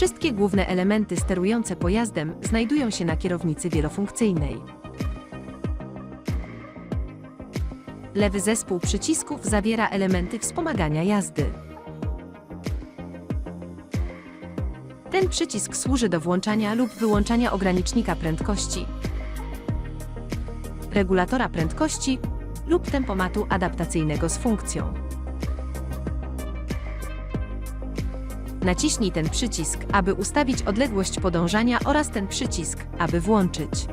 Wszystkie główne elementy sterujące pojazdem znajdują się na kierownicy wielofunkcyjnej. Lewy zespół przycisków zawiera elementy wspomagania jazdy. Ten przycisk służy do włączania lub wyłączania ogranicznika prędkości, regulatora prędkości lub tempomatu adaptacyjnego z funkcją. Naciśnij ten przycisk, aby ustawić odległość podążania oraz ten przycisk, aby włączyć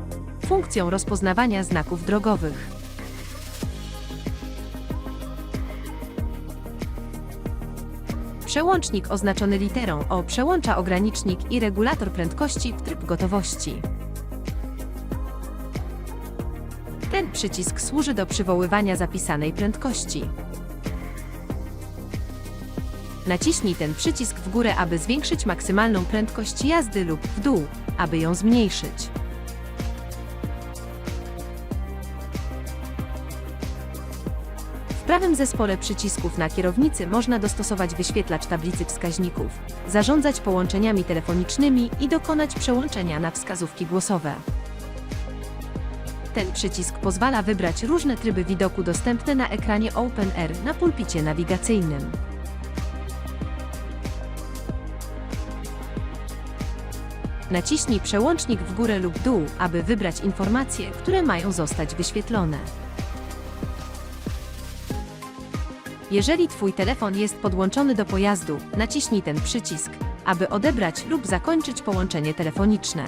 funkcję rozpoznawania znaków drogowych. Przełącznik oznaczony literą O przełącza ogranicznik i regulator prędkości w tryb gotowości. Ten przycisk służy do przywoływania zapisanej prędkości. Naciśnij ten przycisk w górę, aby zwiększyć maksymalną prędkość jazdy lub w dół, aby ją zmniejszyć. W prawym zespole przycisków na kierownicy można dostosować wyświetlacz tablicy wskaźników, zarządzać połączeniami telefonicznymi i dokonać przełączenia na wskazówki głosowe. Ten przycisk pozwala wybrać różne tryby widoku dostępne na ekranie OpenR na pulpicie nawigacyjnym. Naciśnij przełącznik w górę lub dół, aby wybrać informacje, które mają zostać wyświetlone. Jeżeli Twój telefon jest podłączony do pojazdu, naciśnij ten przycisk, aby odebrać lub zakończyć połączenie telefoniczne.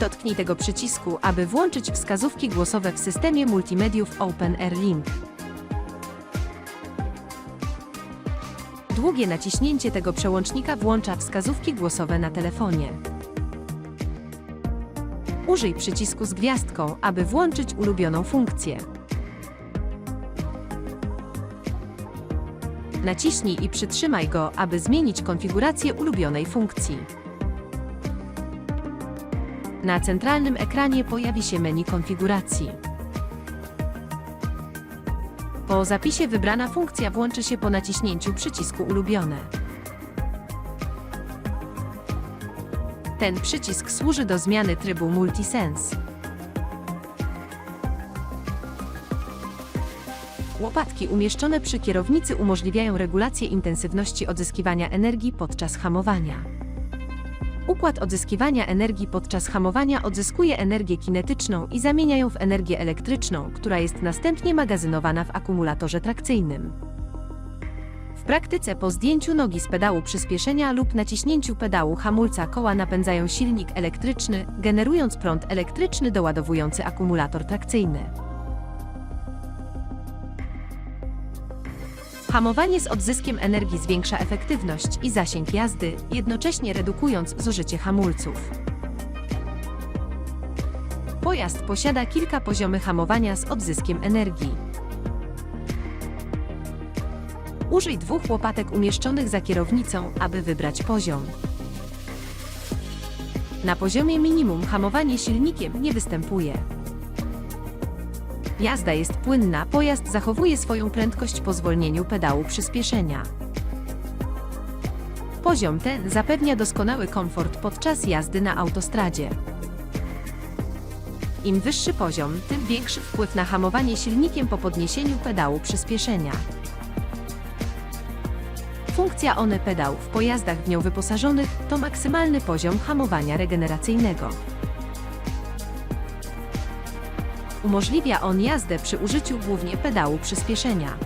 Dotknij tego przycisku, aby włączyć wskazówki głosowe w systemie multimediów OpenAir Link. Długie naciśnięcie tego przełącznika włącza wskazówki głosowe na telefonie. Użyj przycisku z gwiazdką, aby włączyć ulubioną funkcję. Naciśnij i przytrzymaj go, aby zmienić konfigurację ulubionej funkcji. Na centralnym ekranie pojawi się menu konfiguracji. Po zapisie wybrana funkcja włączy się po naciśnięciu przycisku Ulubione. Ten przycisk służy do zmiany trybu Multisense. Łopatki umieszczone przy kierownicy umożliwiają regulację intensywności odzyskiwania energii podczas hamowania. Układ odzyskiwania energii podczas hamowania odzyskuje energię kinetyczną i zamienia ją w energię elektryczną, która jest następnie magazynowana w akumulatorze trakcyjnym. W praktyce po zdjęciu nogi z pedału przyspieszenia lub naciśnięciu pedału hamulca koła napędzają silnik elektryczny, generując prąd elektryczny doładowujący akumulator trakcyjny. Hamowanie z odzyskiem energii zwiększa efektywność i zasięg jazdy, jednocześnie redukując zużycie hamulców. Pojazd posiada kilka poziomy hamowania z odzyskiem energii. Użyj dwóch łopatek umieszczonych za kierownicą, aby wybrać poziom. Na poziomie minimum hamowanie silnikiem nie występuje. Jazda jest płynna, pojazd zachowuje swoją prędkość po zwolnieniu pedału przyspieszenia. Poziom ten zapewnia doskonały komfort podczas jazdy na autostradzie. Im wyższy poziom, tym większy wpływ na hamowanie silnikiem po podniesieniu pedału przyspieszenia. Funkcja one pedał w pojazdach w nią wyposażonych to maksymalny poziom hamowania regeneracyjnego. Umożliwia on jazdę przy użyciu głównie pedału przyspieszenia.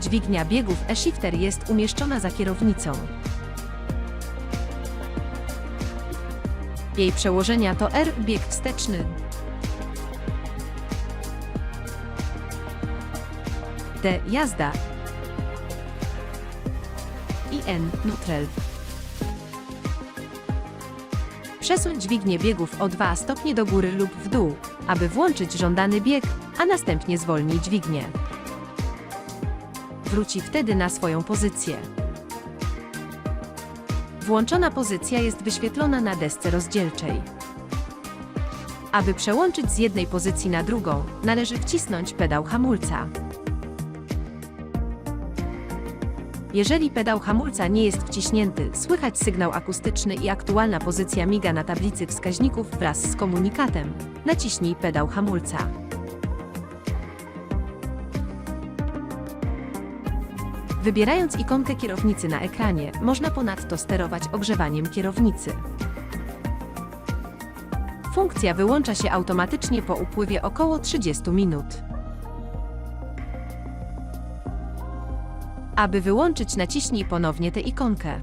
Dźwignia biegów e-shifter jest umieszczona za kierownicą. Jej przełożenia to R bieg wsteczny, D jazda i N neutral. Przesuń dźwignię biegów o 2 stopnie do góry lub w dół, aby włączyć żądany bieg, a następnie zwolnij dźwignię. Wróci wtedy na swoją pozycję. Włączona pozycja jest wyświetlona na desce rozdzielczej. Aby przełączyć z jednej pozycji na drugą, należy wcisnąć pedał hamulca. Jeżeli pedał hamulca nie jest wciśnięty, słychać sygnał akustyczny i aktualna pozycja miga na tablicy wskaźników wraz z komunikatem. Naciśnij pedał hamulca. Wybierając ikonkę kierownicy na ekranie, można ponadto sterować ogrzewaniem kierownicy. Funkcja wyłącza się automatycznie po upływie około 30 minut. Aby wyłączyć, naciśnij ponownie tę ikonkę.